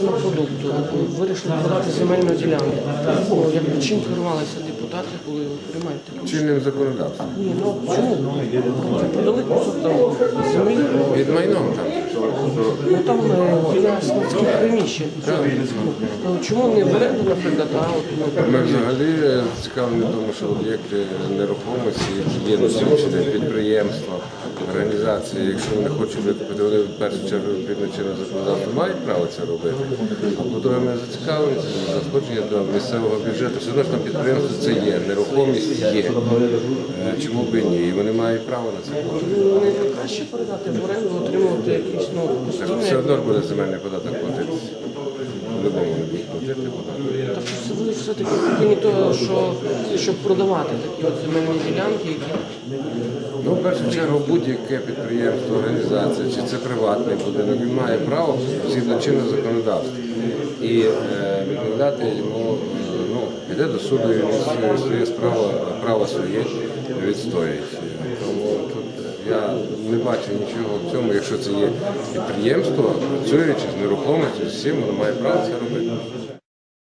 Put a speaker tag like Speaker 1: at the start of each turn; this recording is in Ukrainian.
Speaker 1: зернопродукту вирішили продати земельну ділянку. Ну, як чим керувалися депутати, коли приймають таке?
Speaker 2: Чинним законодавством.
Speaker 1: Ні, ну чому? Продали кусок там землі,
Speaker 2: Під майном там.
Speaker 1: ну там е, складських приміщень. Ну, чому не в оренду, наприклад, а от ну,
Speaker 2: Ми взагалі е, зацікавлені тому, що об'єкти нерухомості, які є на підприємства, організації, якщо вони хочуть викупити, вони в першу чергу відповідно чинного законодавства мають право це робити. А по-друге, ми зацікавлені це надходження до місцевого бюджету. Все одно ж там підприємство це є, нерухомість є. Е, Чому б і ні? І вони мають право на це.
Speaker 1: ну, не краще передати в оренду, отримувати якісь ну,
Speaker 2: все одно ж буде земельний податок платитися. По-любому не будуть платити податок.
Speaker 1: Так що ви все-таки повинні того, що щоб продавати такі от земельні ділянки, які
Speaker 2: Ну, в першу чергу, будь-яке підприємство, організація, чи це приватний будинок, він має право згідно чинного законодавства. І е, відмовляти йому, е, ну, піде до суду, і він своє, своє справа, право своє відстоїть. Тому тут я не бачу нічого в цьому, якщо це є підприємство, працюючи з нерухомістю, з всім, воно має право це робити.